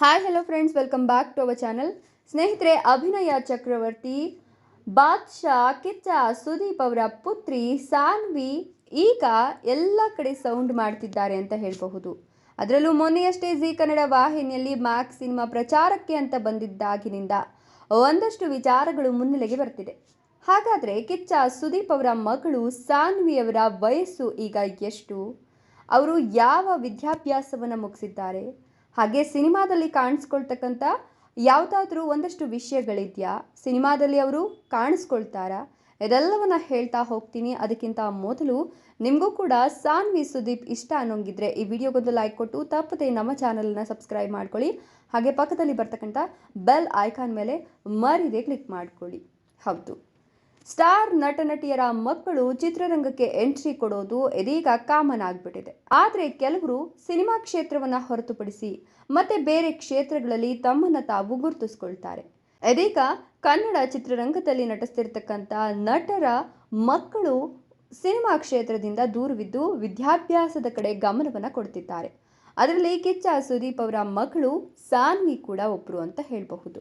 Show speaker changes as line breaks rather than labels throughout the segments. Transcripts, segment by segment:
Hi hello friends welcome back to our channel ಸ್ನೇಹಿತರೆ ಅಭಿನಯ ಚಕ್ರವರ್ತಿ ಬಾದ್ಶಾ ಕಿಚ್ಚ ಸುದೀಪ್ ಅವರ ಪುತ್ರಿ ಸಾನ್ವಿ ಈಗ ಎಲ್ಲ ಕಡೆ ಸೌಂಡ್ ಮಾಡ್ತಿದ್ದಾರೆ ಅಂತ ಹೇಳಬಹುದು. ಅದರಲ್ಲೂ ಮೊನ್ನೆಯಷ್ಟೇ ಜಿ ಕನ್ನಡ ವಾಹಿನಿಯಲ್ಲಿ ಮ್ಯಾಕ್ ಸಿನಿಮಾ ಪ್ರಚಾರಕ್ಕೆ ಅಂತ ಬಂದಿದ್ದಾಗಿನಿಂದ ಒಂದಷ್ಟು ವಿಚಾರಗಳು ಮುನ್ನೆಲೆಗೆ ಬರ್ತಿದೆ. ಹಾಗಾದರೆ ಕಿಚ್ಚ ಸುದೀಪ್ ಅವರ ಮಗಳು ಸಾನ್ವಿಯವರ ವಯಸ್ಸು ಈಗ ಎಷ್ಟು? ಅವರು ಯಾವ ವಿದ್ಯಾಭ್ಯಾಸವನ್ನು ಮುಗಿಸಿದ್ದಾರೆ? ಹಾಗೆ ಸಿನಿಮಾದಲ್ಲಿ ಕಾಣಿಸ್ಕೊಳ್ತಕ್ಕಂಥ ಯಾವುದಾದ್ರೂ ಒಂದಷ್ಟು ವಿಷಯಗಳಿದೆಯಾ? ಸಿನಿಮಾದಲ್ಲಿ ಅವರು ಕಾಣಿಸ್ಕೊಳ್ತಾರಾ? ಇದೆಲ್ಲವನ್ನ ಹೇಳ್ತಾ ಹೋಗ್ತೀನಿ. ಅದಕ್ಕಿಂತ ಮೊದಲು ನಿಮಗೂ ಕೂಡ ಸಾನ್ವಿ ಸುದೀಪ್ ಇಷ್ಟ ಅನ್ನೋಂಗಿದ್ರೆ ಈ ವಿಡಿಯೋಗೊಂದು ಲೈಕ್ ಕೊಟ್ಟು ತಪ್ಪದೆ ನಮ್ಮ ಚಾನಲನ್ನ ಸಬ್ಸ್ಕ್ರೈಬ್ ಮಾಡ್ಕೊಳ್ಳಿ. ಹಾಗೆ ಪಕ್ಕದಲ್ಲಿ ಬರ್ತಕ್ಕಂಥ ಬೆಲ್ ಐಕಾನ್ ಮೇಲೆ ಮರಿದೆ ಕ್ಲಿಕ್ ಮಾಡ್ಕೊಳ್ಳಿ. ಹೌದು. ಸ್ಟಾರ್ ನಟ ನಟಿಯರ ಮಕ್ಕಳು ಚಿತ್ರರಂಗಕ್ಕೆ ಎಂಟ್ರಿ ಕೊಡೋದು ಇದೀಗ ಕಾಮನ್ ಆಗಿಬಿಟ್ಟಿದೆ. ಆದರೆ ಕೆಲವರು ಸಿನಿಮಾ ಕ್ಷೇತ್ರವನ್ನ ಹೊರತುಪಡಿಸಿ ಮತ್ತೆ ಬೇರೆ ಕ್ಷೇತ್ರಗಳಲ್ಲಿ ತಮ್ಮನ್ನು ತಾವು ಗುರುತಿಸ್ಕೊಳ್ತಾರೆ. ಇದೀಗ ಕನ್ನಡ ಚಿತ್ರರಂಗದಲ್ಲಿ ನಟಿಸ್ತಿರ್ತಕ್ಕಂಥ ನಟರ ಮಕ್ಕಳು ಸಿನಿಮಾ ಕ್ಷೇತ್ರದಿಂದ ದೂರವಿದ್ದು ವಿದ್ಯಾಭ್ಯಾಸದ ಕಡೆ ಗಮನವನ್ನು ಕೊಡ್ತಿದ್ದಾರೆ. ಅದರಲ್ಲಿ ಕಿಚ್ಚ ಸುದೀಪ್ ಅವರ ಮಕ್ಕಳು ಸಾನ್ವಿ ಕೂಡ ಒಬ್ಬರು ಅಂತ ಹೇಳಬಹುದು.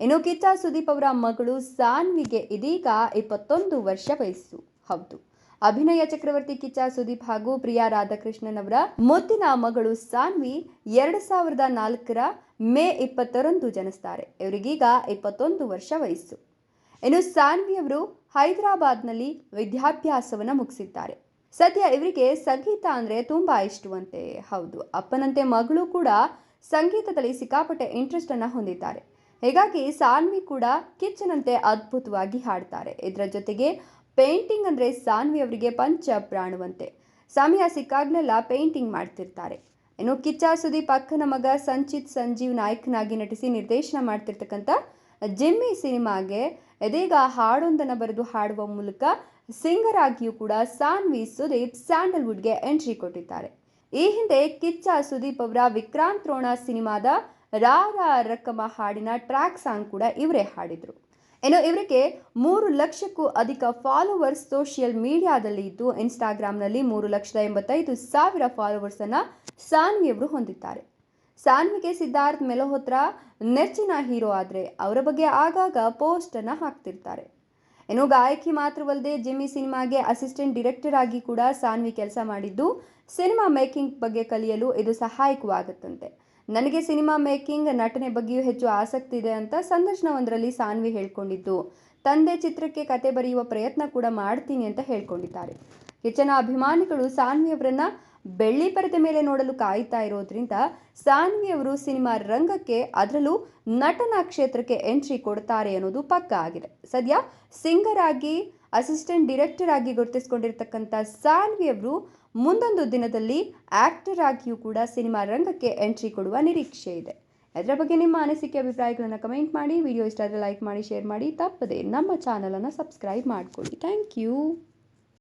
ಇನ್ನು ಕಿಚ್ಚ ಸುದೀಪ್ ಅವರ ಮಗಳು ಸಾನ್ವಿಗೆ ಇದೀಗ ಇಪ್ಪತ್ತೊಂದು ವರ್ಷ ವಯಸ್ಸು. ಹೌದು. ಅಭಿನಯ ಚಕ್ರವರ್ತಿ ಕಿಚ್ಚ ಸುದೀಪ್ ಹಾಗೂ ಪ್ರಿಯಾ ರಾಧಾಕೃಷ್ಣನ್ ಅವರ ಮುತ್ತಿನ ಮಗಳು ಸಾನ್ವಿ ಎರಡು ಸಾವಿರದ ನಾಲ್ಕರ ಮೇ ಇಪ್ಪತ್ತರಂದು ಜನಿಸ್ತಾರೆ. ಇವರಿಗೀಗ ಇಪ್ಪತ್ತೊಂದು ವರ್ಷ ವಯಸ್ಸು. ಇನ್ನು ಸಾನ್ವಿ ಅವರು ಹೈದರಾಬಾದ್ನಲ್ಲಿ ವಿದ್ಯಾಭ್ಯಾಸವನ್ನು ಮುಗಿಸಿದ್ದಾರೆ. ಸದ್ಯ ಇವರಿಗೆ ಸಂಗೀತ ಅಂದರೆ ತುಂಬ ಇಷ್ಟವಂತೆ. ಹೌದು. ಅಪ್ಪನಂತೆ ಮಗಳು ಕೂಡ ಸಂಗೀತದಲ್ಲಿ ಸಿಕ್ಕಾಪಟ್ಟೆ ಇಂಟ್ರೆಸ್ಟನ್ನು ಹೊಂದಿದ್ದಾರೆ. ಹೀಗಾಗಿ ಸಾನ್ವಿ ಕೂಡ ಕಿಚ್ಚನಂತೆ ಅದ್ಭುತವಾಗಿ ಹಾಡ್ತಾರೆ. ಇದರ ಜೊತೆಗೆ ಪೇಂಟಿಂಗ್ ಅಂದರೆ ಸಾನ್ವಿ ಅವರಿಗೆ ಪಂಚ ಪ್ರಾಣವಂತೆ. ಸಮಯ ಸಿಕ್ಕಾಗ್ಲೆಲ್ಲ ಪೇಂಟಿಂಗ್ ಮಾಡ್ತಿರ್ತಾರೆ. ಇನ್ನು ಕಿಚ್ಚ ಸುದೀಪ್ ಅಕ್ಕನ ಮಗ ಸಂಚಿತ್ ಸಂಜೀವ್ ನಾಯಕನಾಗಿ ನಟಿಸಿ ನಿರ್ದೇಶನ ಮಾಡ್ತಿರ್ತಕ್ಕಂಥ ಜಿಮ್ಮಿ ಸಿನಿಮಾಗೆ ಇದೀಗ ಹಾಡೊಂದನ್ನು ಬರೆದು ಹಾಡುವ ಮೂಲಕ ಸಿಂಗರ್ ಆಗಿಯೂ ಕೂಡ ಸಾನ್ವಿ ಸುದೀಪ್ ಸ್ಯಾಂಡಲ್ವುಡ್ಗೆ ಎಂಟ್ರಿ ಕೊಟ್ಟಿದ್ದಾರೆ. ಈ ಹಿಂದೆ ಕಿಚ್ಚ ಸುದೀಪ್ ಅವರ ವಿಕ್ರಾಂತ್ ರೋಣ ಸಿನಿಮಾದ ರಾರ ರಕ್ಕಮ ಹಾಡಿನ ಟ್ರ್ಯಾಕ್ ಸಾಂಗ್ ಕೂಡ ಇವರೇ ಹಾಡಿದರು. ಇನ್ನು ಇವರಿಗೆ ಮೂರು ಲಕ್ಷಕ್ಕೂ ಅಧಿಕ ಫಾಲೋವರ್ಸ್ ಸೋಷಿಯಲ್ ಮೀಡಿಯಾದಲ್ಲಿ ಇದ್ದು ಇನ್ಸ್ಟಾಗ್ರಾಮ್ನಲ್ಲಿ ಮೂರು ಲಕ್ಷದ ಎಂಬತ್ತೈದು ಸಾವಿರ ಫಾಲೋವರ್ಸನ್ನು ಸಾನ್ವಿಯವರು ಹೊಂದಿದ್ದಾರೆ. ಸಾನ್ವಿಗೆ ಸಿದ್ಧಾರ್ಥ್ ಮೆಲೋಹೋತ್ರ ನೆಚ್ಚಿನ ಹೀರೋ ಆದರೆ ಅವರ ಬಗ್ಗೆ ಆಗಾಗ ಪೋಸ್ಟನ್ನು ಹಾಕ್ತಿರ್ತಾರೆ. ಇನ್ನು ಗಾಯಕಿ ಮಾತ್ರವಲ್ಲದೆ ಜಿಮ್ಮಿ ಸಿನಿಮಾಗೆ ಅಸಿಸ್ಟೆಂಟ್ ಡಿರೆಕ್ಟರ್ ಆಗಿ ಕೂಡ ಸಾನ್ವಿ ಕೆಲಸ ಮಾಡಿದ್ದು ಸಿನಿಮಾ ಮೇಕಿಂಗ್ ಬಗ್ಗೆ ಕಲಿಯಲು ಇದು ಸಹಾಯಕವಾಗುತ್ತಂತೆ. ನನಗೆ ಸಿನಿಮಾ ಮೇಕಿಂಗ್ ನಟನೆ ಬಗ್ಗೆಯೂ ಹೆಚ್ಚು ಆಸಕ್ತಿ ಇದೆ ಅಂತ ಸಂದರ್ಶನವೊಂದರಲ್ಲಿ ಸಾನ್ವಿ ಹೇಳ್ಕೊಂಡಿದ್ದು. ತಂದೆ ಚಿತ್ರಕ್ಕೆ ಕತೆ ಬರೆಯುವ ಪ್ರಯತ್ನ ಕೂಡ ಮಾಡ್ತೀನಿ ಅಂತ ಹೇಳ್ಕೊಂಡಿದ್ದಾರೆ. ಹೆಚ್ಚಿನ ಅಭಿಮಾನಿಗಳು ಸಾನ್ವಿ ಅವರನ್ನ ಬೆಳ್ಳಿ ಪರದೆ ಮೇಲೆ ನೋಡಲು ಕಾಯ್ತಾ ಇರೋದ್ರಿಂದ ಸಾನ್ವಿ ಅವರು ಸಿನಿಮಾ ರಂಗಕ್ಕೆ ಅದರಲ್ಲೂ ನಟನಾ ಕ್ಷೇತ್ರಕ್ಕೆ ಎಂಟ್ರಿ ಕೊಡ್ತಾರೆ ಅನ್ನೋದು ಪಕ್ಕ ಆಗಿದೆ. ಸದ್ಯ ಸಿಂಗರ್ ಆಗಿ, ಅಸಿಸ್ಟೆಂಟ್ ಡಿರೆಕ್ಟರ್ ಆಗಿ ಗುರುತಿಸಿಕೊಂಡಿರ್ತಕ್ಕಂಥ ಸಾನ್ವಿ ಅವರು ಮುಂದೊಂದು ದಿನದಲ್ಲಿ ಆಕ್ಟರ್ ಆಗಿಯೂ ಕೂಡ ಸಿನಿಮಾ ರಂಗಕ್ಕೆ ಎಂಟ್ರಿ ಕೊಡುವ ನಿರೀಕ್ಷೆ ಇದೆ. ಅದರ ಬಗ್ಗೆ ನಿಮ್ಮ ಅನಿಸಿಕೆ, ಅಭಿಪ್ರಾಯಗಳನ್ನು ಕಮೆಂಟ್ ಮಾಡಿ. ವಿಡಿಯೋ ಇಷ್ಟ ಆದರೆ ಲೈಕ್ ಮಾಡಿ, ಶೇರ್ ಮಾಡಿ. ತಪ್ಪದೆ ನಮ್ಮ ಚಾನಲನ್ನು ಸಬ್ಸ್ಕ್ರೈಬ್ ಮಾಡಿಕೊಳ್ಳಿ. Thank you.